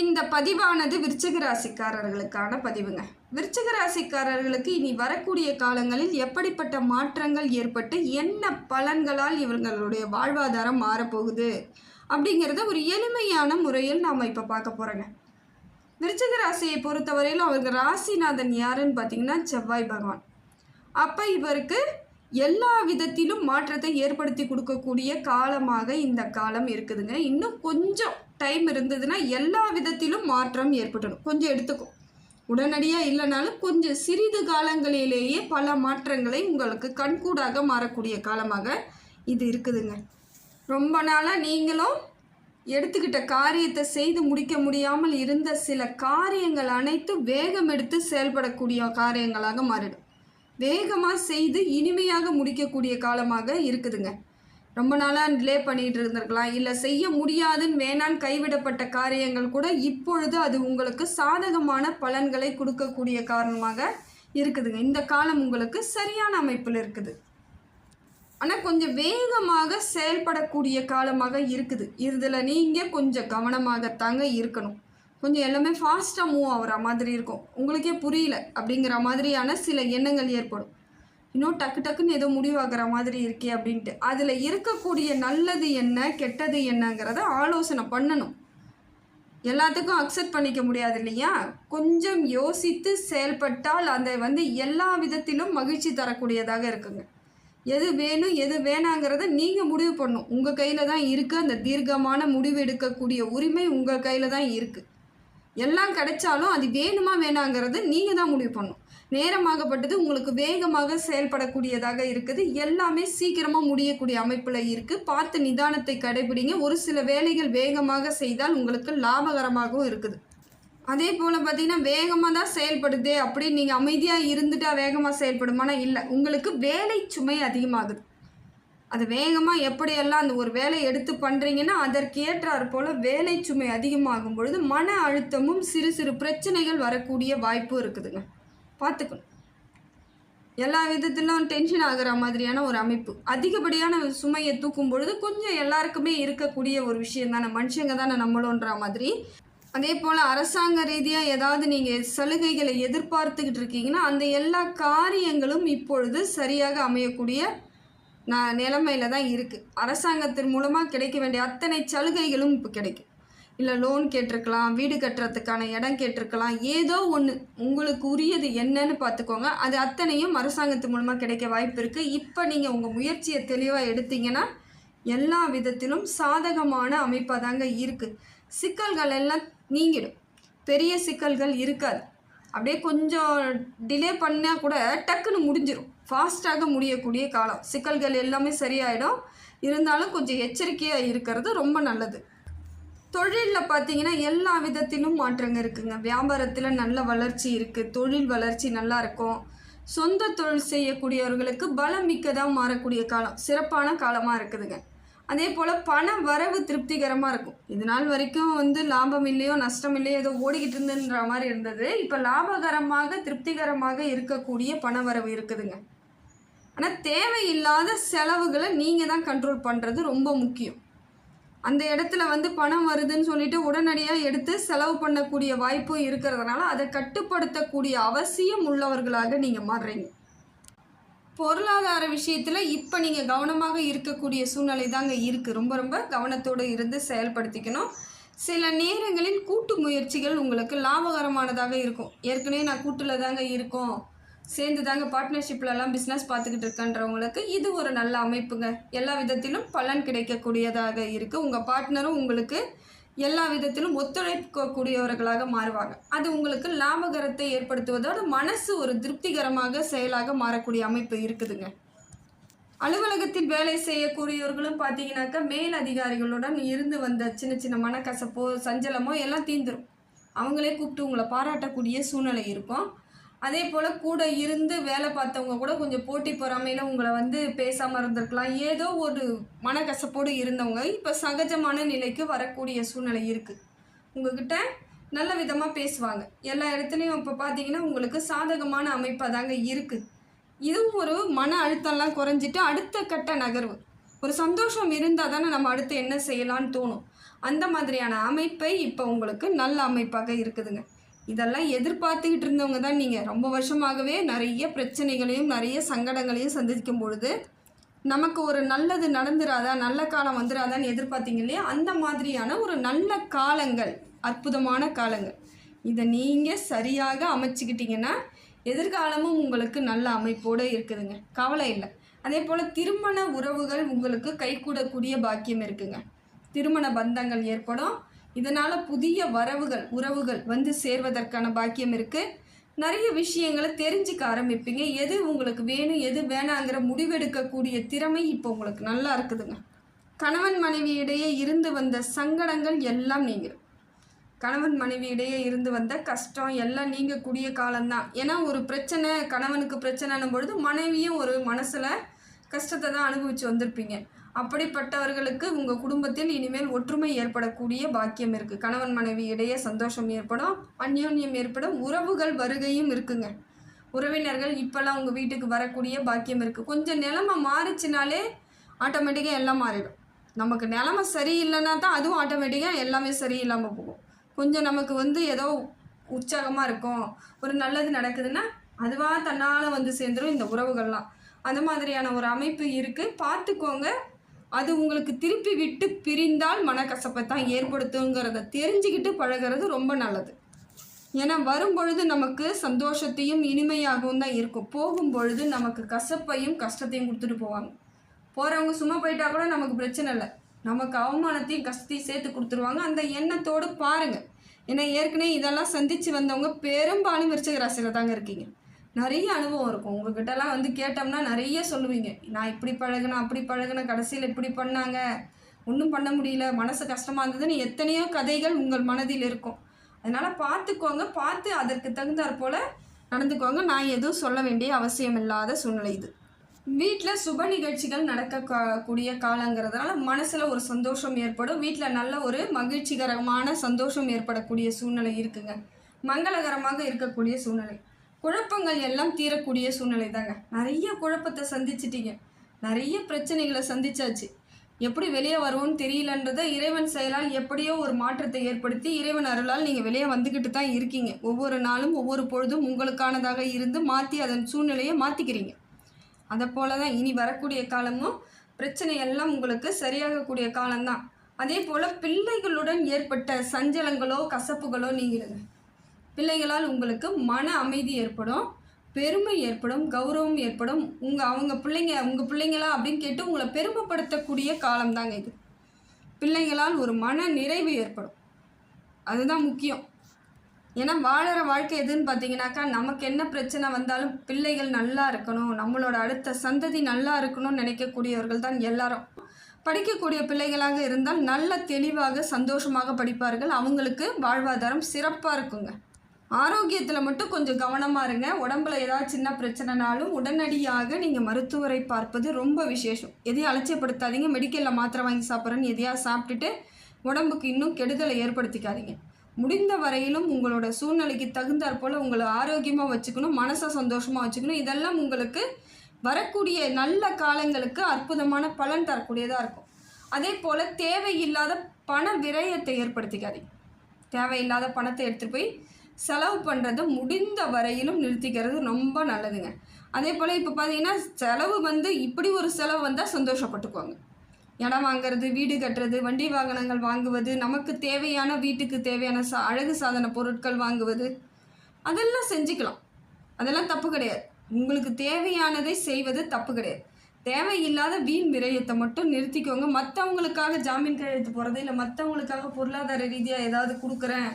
இந்த பதிவானது விருச்சிக ராசிக்காரர்களுக்கான பதிவுங்க. விருச்சிக ராசிக்காரர்களுக்கு இனி வரக்கூடிய காலங்களில் எப்படிப்பட்ட மாற்றங்கள் ஏற்பட்டு என்ன பலன்களால் இவர்களுடைய வாழ்வாதாரம் மாறப்போகுது அப்படிங்கிறத ஒரு எளிமையான முறையில் நாம் இப்போ பார்க்க போகிறோங்க விருச்சிக ராசியை பொறுத்தவரையிலும் அவருக்கு ராசிநாதன் யாருன்னு பார்த்தீங்கன்னா செவ்வாய் பகவான். அப்போ இவருக்கு எல்லா விதத்திலும் மாற்றத்தை ஏற்படுத்தி கொடுக்கக்கூடிய காலமாக இந்த காலம் இருக்குதுங்க. இன்னும் கொஞ்சம் டைம் இருந்ததுன்னா எல்லா விதத்திலும் மாற்றம் ஏற்பட்டுடும் கொஞ்சம் எடுத்துக்கும் உடனடியாக இல்லைனாலும் கொஞ்சம் சிறிது காலங்களிலேயே பல மாற்றங்களை உங்களுக்கு கண்கூடாக மாறக்கூடிய காலமாக இது இருக்குதுங்க. ரொம்ப நாளாக நீங்களும் எடுத்துக்கிட்ட காரியத்தை செய்து முடிக்க முடியாமல் இருந்த சில காரியங்கள் அனைத்தும் வேகம் எடுத்து செயல்படக்கூடிய காரியங்களாக மாறிடும். வேகமாக செய்து இனிமையாக முடிக்கக்கூடிய காலமாக இருக்குதுங்க. ரொம்ப நாளாக டிலே பண்ணிகிட்டு இருந்திருக்கலாம். இல்லை செய்ய முடியாதுன்னு வேணான்னு கைவிடப்பட்ட காரியங்கள் கூட இப்பொழுது அது உங்களுக்கு சாதகமான பலன்களை கொடுக்கக்கூடிய காரணமாக இருக்குதுங்க. இந்த காலம் உங்களுக்கு சரியான அமைப்பில் இருக்குது. ஆனால் கொஞ்சம் வேகமாக செயல்படக்கூடிய காலமாக இருக்குது. இதில் நீங்கள் கொஞ்சம் கவனமாகத்தாங்க இருக்கணும். கொஞ்சம் எல்லாமே ஃபாஸ்ட்டாக மூவ் ஆகிற மாதிரி இருக்கும். உங்களுக்கே புரியல அப்படிங்கிற மாதிரியான சில எண்ணங்கள் ஏற்படும். இன்னும் டக்கு டக்குன்னு ஏதோ முடிவாகிற மாதிரி இருக்கே அப்படின்ட்டு. அதில் இருக்கக்கூடிய நல்லது என்ன கெட்டது என்னங்கிறத ஆலோசனை பண்ணணும். எல்லாத்துக்கும் அக்செப்ட் பண்ணிக்க முடியாது இல்லையா? கொஞ்சம் யோசித்து செயல்பட்டால் அந்த வந்து எல்லா விதத்திலும் மகிழ்ச்சி தரக்கூடியதாக இருக்குங்க. எது வேணும் எது வேணாங்கிறத நீங்கள் முடிவு பண்ணணும். உங்கள் கையில் தான் இருக்குது அந்த தீர்க்கமான முடிவு எடுக்கக்கூடிய உரிமை உங்கள் கையில் தான் இருக்குது எல்லாம் கிடைச்சாலும் அது வேணுமா வேணாங்கிறது நீங்கள் தான் முடிவு பண்ணணும். நேரமாகப்பட்டது உங்களுக்கு வேகமாக செயல்படக்கூடியதாக இருக்குது. எல்லாமே சீக்கிரமாக முடியக்கூடிய அமைப்பில் இருக்குது பார்த்து நிதானத்தை கடைபிடிங்க. ஒரு சில வேலைகள் வேகமாக செய்தால் உங்களுக்கு லாபகரமாகவும் இருக்குது. அதே போல் பார்த்தீங்கன்னா வேகமாக தான் செயல்படுதே அப்படின்னு நீங்கள் அமைதியாக இருந்துட்டா வேகமாக செயல்படுமானா இல்லை. உங்களுக்கு வேலை சுமை அதிகமாகுது. அது வேகமாக எப்படியெல்லாம் அந்த ஒரு வேலையை எடுத்து பண்ணுறீங்கன்னா அதற்கேற்றாற் போல் வேலை சுமை அதிகமாகும் பொழுது மன அழுத்தமும் சிறு சிறு பிரச்சனைகள் வரக்கூடிய வாய்ப்பும் இருக்குதுங்க. பார்த்துக்கணும். எல்லா விதத்திலும் டென்ஷன் ஆகிற மாதிரியான ஒரு அமைப்பு. அதிகப்படியான சுமையை தூக்கும் பொழுது கொஞ்சம் எல்லாருக்குமே இருக்கக்கூடிய ஒரு விஷயம் தானே மனுஷங்க தானே நம்மளோன்ற மாதிரி. அதே போல் அரசாங்க ரீதியாக ஏதாவது நீங்கள் சலுகைகளை எதிர்பார்த்துக்கிட்டு இருக்கீங்கன்னா அந்த எல்லா காரியங்களும் இப்பொழுது சரியாக அமையக்கூடிய நான் நிலைமையில தான் இருக்குது அரசாங்கத்தின் மூலமாக கிடைக்க வேண்டிய அத்தனை சலுகைகளும் இப்போ கிடைக்கும். இல்லை லோன் கேட்டிருக்கலாம் வீடு கட்டுறதுக்கான இடம் கேட்டிருக்கலாம் ஏதோ ஒன்று உங்களுக்கு உரியது என்னன்னு பார்த்துக்கோங்க. அது அத்தனையும் அரசாங்கத்து மூலமாக கிடைக்க வாய்ப்பு இருக்குது இப்போ நீங்கள் உங்கள் முயற்சியை தெளிவாக எடுத்தீங்கன்னா எல்லா விதத்திலும் சாதகமான அமைப்பாக தாங்க இருக்குது சிக்கல்கள் எல்லாம் நீங்கிடும். பெரிய சிக்கல்கள் இருக்காது. அப்படியே கொஞ்சம் டிலே பண்ணால் கூட டக்குன்னு முடிஞ்சிடும் ஃபாஸ்ட்டாக முடியக்கூடிய காலம். சிக்கல்கள் எல்லாமே சரியாயிடும். இருந்தாலும் கொஞ்சம் எச்சரிக்கையாக இருக்கிறது ரொம்ப நல்லது. தொழிலில் பார்த்தீங்கன்னா எல்லா விதத்திலும் மாற்றங்க இருக்குங்க. வியாபாரத்தில் நல்ல வளர்ச்சி இருக்குது தொழில் வளர்ச்சி நல்லா இருக்கும். சொந்த தொழில் செய்யக்கூடியவர்களுக்கு பலம் மிக்கதாக மாறக்கூடிய காலம் சிறப்பான காலமாக இருக்குதுங்க. அதே போல் பண வரவு திருப்திகரமாக இருக்கும். இது நாள் வரைக்கும் வந்து லாபம் இல்லையோ நஷ்டம் இல்லையோ ஏதோ ஓடிக்கிட்டு இருந்துன்ற மாதிரி இருந்தது. இப்போ லாபகரமாக திருப்திகரமாக இருக்கக்கூடிய பண வரவு இருக்குதுங்க. ஆனால் தேவையில்லாத செலவுகளை நீங்கள் தான் கண்ட்ரோல் பண்ணுறது ரொம்ப முக்கியம். அந்த இடத்துல வந்து பணம் வருதுன்னு சொல்லிட்டு உடனடியாக எடுத்து செலவு பண்ணக்கூடிய வாய்ப்பும் இருக்கிறதுனால அதை கட்டுப்படுத்தக்கூடிய அவசியம் உள்ளவர்களாக நீங்கள் மாறுறீங்க. பொருளாதார விஷயத்தில் இப்போ நீங்கள் கவனமாக இருக்கக்கூடிய சூழ்நிலை தாங்க இருக்குது ரொம்ப ரொம்ப கவனத்தோடு இருந்து செயல்படுத்திக்கணும். சில நேரங்களில் கூட்டு முயற்சிகள் உங்களுக்கு லாபகரமானதாக இருக்கும். ஏற்கனவே நான் கூட்டில் தாங்க இருக்கோம். சேர்ந்து தாங்க பார்ட்னர்ஷிப்லலாம் பிஸ்னஸ் பார்த்துக்கிட்டு இருக்கன்றவங்களுக்கு இது ஒரு நல்ல அமைப்புங்க. எல்லா விதத்திலும் பலன் கிடைக்கக்கூடியதாக இருக்குது உங்கள் பார்ட்னரும் உங்களுக்கு எல்லா விதத்திலும் ஒத்துழைக்கக்கூடியவர்களாக மாறுவாங்க. அது உங்களுக்கு லாபகரத்தை ஏற்படுத்துவதோடு மனசு ஒரு திருப்திகரமாக செயலாக மாறக்கூடிய அமைப்பு இருக்குதுங்க. அலுவலகத்தில் வேலை செய்யக்கூடியவர்களும் பார்த்தீங்கன்னாக்கா மேல் அதிகாரிகளுடன் இருந்து வந்த சின்ன சின்ன மனக்கசப்போ சஞ்சலமோ எல்லாம் தீந்துடும் அவங்களே கூப்பிட்டு உங்களை பாராட்டக்கூடிய சூழ்நிலை இருக்கும். அதே போல் கூட இருந்து வேலை பார்த்தவங்க கூட கொஞ்சம் போட்டி பொறாமையில் உங்களை வந்து பேசாமல் இருந்திருக்கலாம். ஏதோ ஒரு மனக்கசப்போடு இருந்தவங்க இப்போ சகஜமான நிலைக்கு வரக்கூடிய சூழ்நிலை இருக்குது உங்ககிட்ட நல்ல விதமாக பேசுவாங்க. எல்லா இடத்துலையும் இப்போ பார்த்தீங்கன்னா உங்களுக்கு சாதகமான அமைப்பாக தாங்க இருக்குது இதுவும் ஒரு மன அழுத்தம்லாம் குறைஞ்சிட்டு அடுத்த கட்ட நகர்வு. ஒரு சந்தோஷம் இருந்தால் தானே நம்ம அடுத்து என்ன செய்யலான்னு தோணும். அந்த மாதிரியான அமைப்பை இப்போ உங்களுக்கு நல்ல அமைப்பாக இருக்குதுங்க. இதெல்லாம் எதிர்பார்த்துக்கிட்டு இருந்தவங்க தான் நீங்கள் ரொம்ப வருஷமாகவே நிறைய பிரச்சனைகளையும் நிறைய சங்கடங்களையும் சந்திக்கும் பொழுது நமக்கு ஒரு நல்லது நடந்துராதா நல்ல காலம் வந்துராதான்னு எதிர்பார்த்தீங்க இல்லையா? அந்த மாதிரியான ஒரு நல்ல காலங்கள் அற்புதமான காலங்கள். இதை நீங்கள் சரியாக அமைச்சிக்கிட்டிங்கன்னா எதிர்காலமும் உங்களுக்கு நல்ல அமைப்போடு இருக்குதுங்க. கவலை இல்லை. அதே போல் திருமண உறவுகள் உங்களுக்கு கைகூடக்கூடிய பாக்கியம் இருக்குங்க. திருமண பந்தங்கள் ஏற்படும். இதனால் புதிய வரவுகள் உறவுகள் வந்து சேர்வதற்கான பாக்கியம் இருக்குது நிறைய விஷயங்களை தெரிஞ்சுக்க ஆரம்பிப்பீங்க. எது உங்களுக்கு வேணும் எது வேணாங்கிற முடிவெடுக்கக்கூடிய திறமை இப்போ உங்களுக்கு நல்லா இருக்குதுங்க. கணவன் மனைவியிடையே இருந்து வந்த சங்கடங்கள் எல்லாம் நீங்கிடும் கணவன் மனைவியிடையே இருந்து வந்த கஷ்டம் எல்லாம் நீங்கக்கூடிய காலம்தான். ஏன்னா ஒரு பிரச்சனை கணவனுக்கு பிரச்சனைன்னும் பொழுது மனைவியும் ஒரு மனசில் கஷ்டத்தை தான் அனுபவித்து வந்திருப்பீங்க. அப்படிப்பட்டவர்களுக்கு உங்கள் குடும்பத்தில் இனிமேல் ஒற்றுமை ஏற்படக்கூடிய பாக்கியம் இருக்குது கணவன் மனைவி இடையே சந்தோஷம் ஏற்படும் அந்யோன்யம் ஏற்படும் உறவுகள் வருகையும் இருக்குங்க. உறவினர்கள் இப்போல்லாம் உங்கள் வீட்டுக்கு வரக்கூடிய பாக்கியம் இருக்குது கொஞ்சம் நிலமை மாறிச்சினாலே ஆட்டோமேட்டிக்காக எல்லாம் மாறிடும். நமக்கு நிலமை சரியில்லைன்னா தான் அதுவும் ஆட்டோமேட்டிக்காக எல்லாமே சரியில்லாமல் போகும். கொஞ்சம் நமக்கு வந்து ஏதோ உற்சாகமாக இருக்கும். ஒரு நல்லது நடக்குதுன்னா அதுவாக தன்னால் வந்து சேர்ந்துடும் இந்த உறவுகள்லாம். அந்த மாதிரியான ஒரு அமைப்பு இருக்குது பார்த்துக்கோங்க. அது உங்களுக்கு திருப்பி விட்டு பிரிந்தால் மனக்கசப்பை தான் ஏற்படுத்துங்கிறத தெரிஞ்சுக்கிட்டு பழகிறது ரொம்ப நல்லது. ஏன்னா வரும்பொழுது நமக்கு சந்தோஷத்தையும் இனிமையாகவும் தான் இருக்கும். போகும்பொழுது நமக்கு கசப்பையும் கஷ்டத்தையும் கொடுத்துட்டு போவாங்க. போகிறவங்க சும்மா போயிட்டா கூட நமக்கு பிரச்சனை இல்லை. நமக்கு அவமானத்தையும் கஷ்டத்தையும் சேர்த்து கொடுத்துருவாங்க. அந்த எண்ணத்தோடு பாருங்கள் ஏன்னா ஏற்கனவே இதெல்லாம் சந்தித்து வந்தவங்க பெரும்பாலும் விருச்சக ராசியில் தாங்க இருக்கீங்க. நிறைய அனுபவம் இருக்கும். உங்ககிட்டலாம் வந்து கேட்டோம்னா நிறைய சொல்லுவீங்க. நான் இப்படி பழகினேன் அப்படி பழகினேன் கடைசியில் இப்படி பண்ணாங்க. ஒன்றும் பண்ண முடியல. மனசு கஷ்டமாக இருந்ததுன்னு எத்தனையோ கதைகள் உங்கள் மனதில் இருக்கும். அதனால் பார்த்துக்கோங்க. பார்த்து அதற்கு தகுந்தாற் போல் நடந்துக்கோங்க. நான் எதுவும் சொல்ல வேண்டிய அவசியம் இல்லாத சூழ்நிலை இது. வீட்டில் சுப நிகழ்ச்சிகள் நடக்கக்கூடிய கூடிய காலங்கிறதுனால மனசில் ஒரு சந்தோஷம் ஏற்படும். வீட்டில் நல்ல ஒரு மகிழ்ச்சிகரமான சந்தோஷம் ஏற்படக்கூடிய சூழ்நிலை இருக்குங்க. மங்களகரமாக இருக்கக்கூடிய சூழ்நிலை. குழப்பங்கள் எல்லாம் தீரக்கூடிய சூழ்நிலை தாங்க நிறைய குழப்பத்தை சந்திச்சிட்டீங்க. நிறைய பிரச்சனைகளை சந்திச்சாச்சு. எப்படி வெளியே வருவோம்னு தெரியலன்றதை இறைவன் செயலால் எப்படியோ ஒரு மாற்றத்தை ஏற்படுத்தி இறைவன் அருளால் நீங்கள் வெளியே வந்துக்கிட்டு தான் இருக்கீங்க. ஒவ்வொரு நாளும் ஒவ்வொரு பொழுதும் உங்களுக்கானதாக இருந்து மாற்றி அதன் சூழ்நிலையை மாற்றிக்கிறீங்க அதை போல தான் இனி வரக்கூடிய காலமும் பிரச்சனை எல்லாம் உங்களுக்கு சரியாகக்கூடிய காலம்தான். அதே போல் பிள்ளைகளுடன் ஏற்பட்ட சஞ்சலங்களோ கசப்புகளோ நீங்கிடுங்க. பிள்ளைகளால் உங்களுக்கு மன அமைதி ஏற்படும் பெருமை ஏற்படும் கௌரவம் ஏற்படும். உங்கள் அவங்க பிள்ளைங்க உங்கள் பிள்ளைங்களா அப்படின்னு கேட்டு உங்களை பெருமைப்படுத்தக்கூடிய காலம்தாங்க இது. பிள்ளைங்களால் ஒரு மன நிறைவு ஏற்படும். அதுதான் முக்கியம். ஏன்னா வாழற வாழ்க்கை எதுன்னு பார்த்தீங்கன்னாக்கா நமக்கு என்ன பிரச்சனை வந்தாலும் பிள்ளைகள் நல்லா இருக்கணும். நம்மளோட அடுத்த சந்ததி நல்லா இருக்கணும்னு நினைக்கக்கூடியவர்கள் தான் எல்லாரும். படிக்கக்கூடிய பிள்ளைகளாக இருந்தால் நல்ல தெளிவாக சந்தோஷமாக படிப்பார்கள். அவங்களுக்கு வாழ்வாதாரம் சிறப்பாக இருக்குங்க. ஆரோக்கியத்தில் மட்டும் கொஞ்சம் கவனமாக இருங்க. உடம்புல ஏதாவது சின்ன பிரச்சனைனாலும் உடனடியாக நீங்கள் மருத்துவரை பார்ப்பது ரொம்ப விசேஷம். எதையும் அலட்சியப்படுத்தாதீங்க. மெடிக்கலில் மாத்திரை வாங்கி சாப்பிட்றேன்னு எதையாவது சாப்பிட்டுட்டு உடம்புக்கு இன்னும் கெடுதலை ஏற்படுத்திக்காதீங்க. முடிந்த வரையிலும் உங்களோட சூழ்நிலைக்கு தகுந்தாற் போல் உங்களை ஆரோக்கியமாக வச்சுக்கணும் மனசை சந்தோஷமாக வச்சுக்கணும். இதெல்லாம் உங்களுக்கு வரக்கூடிய நல்ல காலங்களுக்கு அற்புதமான பலன் தரக்கூடியதாக இருக்கும். அதே போல் தேவையில்லாத பண விரயத்தை ஏற்படுத்திக்காதீங்க. தேவையில்லாத பணத்தை எடுத்துகிட்டு போய் செலவு பண்ணுறதை முடிந்த வரையிலும் நிறுத்திக்கிறது ரொம்ப நல்லதுங்க. அதே போல் இப்போ பார்த்தீங்கன்னா செலவு வந்து இப்படி ஒரு செலவு வந்தால் சந்தோஷப்பட்டுக்குவாங்க இடம் வாங்குறது வீடு கட்டுறது வண்டி வாகனங்கள் வாங்குவது நமக்கு தேவையான வீட்டுக்கு தேவையான சா அழகு சாதன பொருட்கள் வாங்குவது அதெல்லாம் செஞ்சுக்கலாம். அதெல்லாம் தப்பு கிடையாது. உங்களுக்கு தேவையானதை செய்வது தப்பு கிடையாது. தேவையில்லாத வீண் விரயத்தை மட்டும் நிறுத்திக்கோங்க. மற்றவங்களுக்காக ஜாமீன் கையெழுத்து போகிறது இல்லை. மற்றவங்களுக்காக பொருளாதார ரீதியாக ஏதாவது கொடுக்குறேன்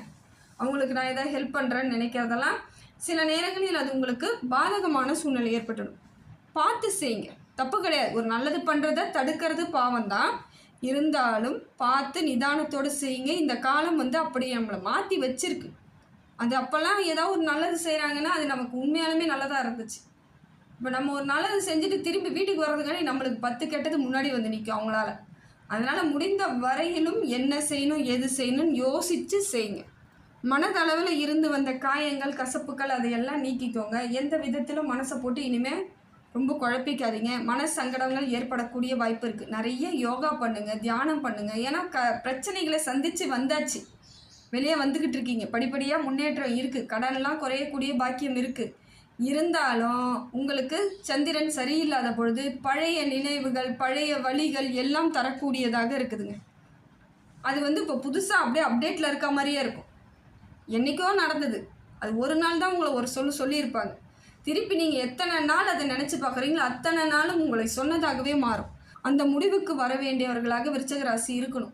அவங்களுக்கு நான் ஏதாவது ஹெல்ப் பண்ணுறேன்னு நினைக்கிறதெல்லாம் சில நேரங்களில் அது உங்களுக்கு பாதகமான சூழ்நிலை ஏற்பட்டுடும். பார்த்து செய்யுங்க. தப்பு கிடையாது. ஒரு நல்லது பண்ணுறத தடுக்கிறது பாவம் தான். இருந்தாலும் பார்த்து நிதானத்தோடு செய்யுங்க. இந்த காலம் வந்து அப்படி நம்மளை மாற்றி வச்சிருக்கு. அது அப்போல்லாம் ஏதாவது ஒரு நல்லது செய்கிறாங்கன்னா அது நமக்கு உண்மையாலுமே நல்லதாக இருந்துச்சு. இப்போ நம்ம ஒரு நல்லது செஞ்சுட்டு திரும்பி வீட்டுக்கு வர்றதுக்காண்டி நம்மளுக்கு பத்து கெட்டது முன்னாடி வந்து நிற்கும் அவங்களால. அதனால் முடிந்த வரையிலும் என்ன செய்யணும் எது செய்யணும்னு யோசித்து செய்யுங்க. மனதளவில் இருந்து வந்த காயங்கள் கசப்புகள் அதையெல்லாம் நீக்கிக்கோங்க. எந்த விதத்திலும் மனசை போட்டு இனிமேல் ரொம்ப குழப்பிக்காதீங்க. மன சங்கடங்கள் ஏற்படக்கூடிய வாய்ப்பு இருக்குது நிறைய யோகா பண்ணுங்கள் தியானம் பண்ணுங்கள் ஏன்னா க பிரச்சனைகளை சந்தித்து வந்தாச்சு. வெளியே வந்துக்கிட்டு இருக்கீங்க. படிப்படியாக முன்னேற்றம் இருக்குது கடன்லாம் குறையக்கூடிய பாக்கியம் இருக்குது இருந்தாலும் உங்களுக்கு சந்திரன் சரியில்லாத பொழுது பழைய நினைவுகள் பழைய வழிகள் எல்லாம் தரக்கூடியதாக இருக்குதுங்க. அது வந்து இப்போ புதுசாக அப்படியே அப்டேட்டில் இருக்க மாதிரியே இருக்கும். என்றைக்கோ நடந்தது. அது ஒரு நாள் தான் உங்களை ஒரு சொல்லு சொல்லியிருப்பாங்க. திருப்பி நீங்கள் எத்தனை நாள் அதை நினச்சி பார்க்குறீங்களோ அத்தனை நாளும் உங்களை சொன்னதாகவே மாறும். அந்த முடிவுக்கு வர வேண்டியவர்களாக விருச்சக ராசி இருக்கணும்.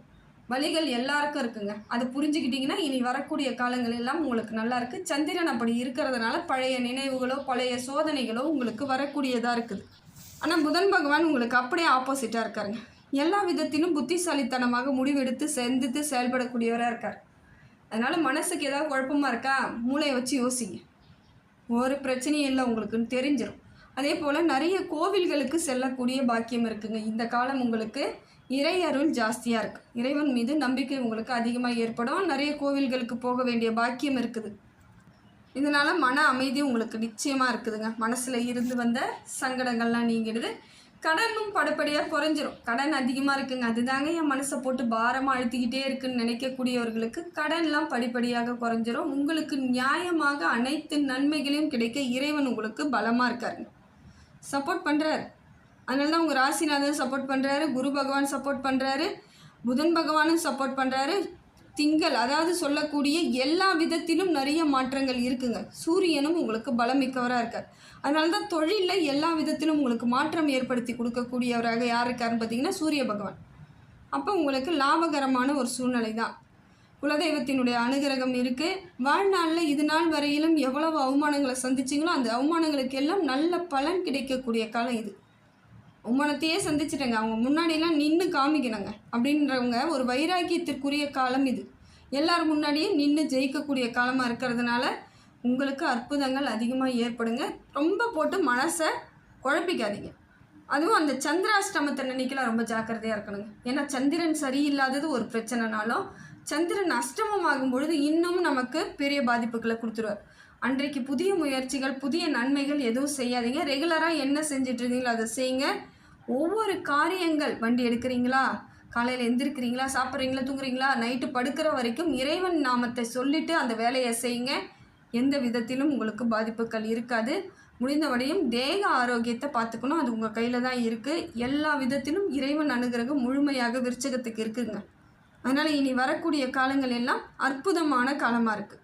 வழிகள் எல்லாருக்கும் இருக்குங்க. அதை புரிஞ்சுக்கிட்டிங்கன்னா இனி வரக்கூடிய காலங்கள் எல்லாம் உங்களுக்கு நல்லா இருக்குது சந்திரன் அப்படி இருக்கிறதுனால பழைய நினைவுகளோ பழைய சோதனைகளோ உங்களுக்கு வரக்கூடியதாக இருக்குது. ஆனால் புதன் பகவான் உங்களுக்கு அப்படியே ஆப்போசிட்டாக இருக்காருங்க. எல்லா விதத்திலும் புத்திசாலித்தனமாக முடிவெடுத்து சிந்தித்து செயல்படக்கூடியவராக இருக்கார். அதனால் மனசுக்கு ஏதாவது குழப்பமாக இருக்கா? மூளையை வச்சு யோசிங்க. ஒரு பிரச்சனையும் இல்லை உங்களுக்குன்னு தெரிஞ்சிடும் அதே போல் நிறைய கோவில்களுக்கு செல்லக்கூடிய பாக்கியம் இருக்குங்க. இந்த காலம் உங்களுக்கு இறை அருள் ஜாஸ்தியாக இருக்குது இறைவன் மீது நம்பிக்கை உங்களுக்கு அதிகமாக ஏற்படும். நிறைய கோவில்களுக்கு போக வேண்டிய பாக்கியம் இருக்குது. இதனால் மன அமைதி உங்களுக்கு நிச்சயமாக இருக்குதுங்க. மனசில் இருந்து வந்த சங்கடங்கள்லாம் நீங்கிடுது. கடனும் படப்படியாக குறைஞ்சிரும். கடன் அதிகமாக இருக்குங்க. அதுதாங்க என் மனசை போட்டு பாரமாக அழுத்திக்கிட்டே இருக்குன்னு நினைக்கக்கூடியவர்களுக்கு கடன்லாம் படிப்படியாக குறைஞ்சிரும். உங்களுக்கு நியாயமாக அனைத்து நன்மைகளையும் கிடைக்க இறைவன் உங்களுக்கு பலமாக இருக்காருங்க சப்போர்ட் பண்ணுறாரு அதனால தான் உங்கள் ராசிநாதன் சப்போர்ட் பண்ணுறாரு குரு பகவான் சப்போர்ட் பண்ணுறாரு புதன் பகவானும் சப்போர்ட் பண்ணுறாரு திங்கள் அதாவது சொல்லக்கூடிய எல்லா விதத்திலும் நிறைய மாற்றங்கள் இருக்குங்க. சூரியனும் உங்களுக்கு பலம் மிக்கவராக இருக்கார். அதனால தான் தொழிலில் எல்லா விதத்திலும் உங்களுக்கு மாற்றம் ஏற்படுத்தி கொடுக்கக்கூடியவராக யார் இருக்காருன்னு பார்த்தீங்கன்னா சூரிய பகவான். அப்போ உங்களுக்கு லாபகரமான ஒரு சூழ்நிலை தான் குலதெய்வத்தினுடைய அனுகிரகம் இருக்குது வாழ்நாளில் இது நாள் வரையிலும் எவ்வளவு அவமானங்களை சந்திச்சிங்களோ அந்த அவமானங்களுக்கு எல்லாம் நல்ல பலன் கிடைக்கக்கூடிய காலம் இது. உமனத்தையே சந்திச்சிட்டேங்க. அவங்க முன்னாடியெல்லாம் நின்று காமிக்கணுங்க. அப்படின்றவங்க ஒரு வைராக்கியத்திற்குரிய காலம் இது. எல்லார் முன்னாடியும் நின்று ஜெயிக்கக்கூடிய காலமாக இருக்கிறதுனால உங்களுக்கு அற்புதங்கள் அதிகமாக ஏற்படுங்க. ரொம்ப போட்டு மனசை குழப்பிக்காதீங்க. அதுவும் அந்த சந்திராஷ்டமத்தை நினைக்கலாம் ரொம்ப ஜாக்கிரதையாக இருக்கணுங்க. ஏன்னா சந்திரன் சரியில்லாதது ஒரு பிரச்சனைனாலும் சந்திரன் அஷ்டமமாகும் பொழுது இன்னும் நமக்கு பெரிய பாதிப்புகளை கொடுத்துருவார். அன்றைக்கு புதிய முயற்சிகள் புதிய நன்மைகள் எதுவும் செய்யாதீங்க. ரெகுலராக என்ன செஞ்சிட்ருந்தீங்களோ அதை செய்யுங்க. ஒவ்வொரு காரியங்கள். வண்டி எடுக்கிறீங்களா? காலையில் எந்திருக்கிறீங்களா? சாப்பிட்றீங்களா? தூங்குறீங்களா? நைட்டு படுக்கிற வரைக்கும் இறைவன் நாமத்தை சொல்லிட்டு அந்த வேலையை செய்யுங்க. எந்த விதத்திலும் உங்களுக்கு பாதிப்புகள் இருக்காது. முடிந்தவரையும் தேக ஆரோக்கியத்தை பார்த்துக்கணும். அது உங்கள் கையில் தான் இருக்குது எல்லா விதத்திலும் இறைவன் அனுகிரகம் முழுமையாக விருச்சகத்துக்கு இருக்குதுங்க அதனால் இனி வரக்கூடிய காலங்கள் எல்லாம் அற்புதமான காலமாக இருக்குது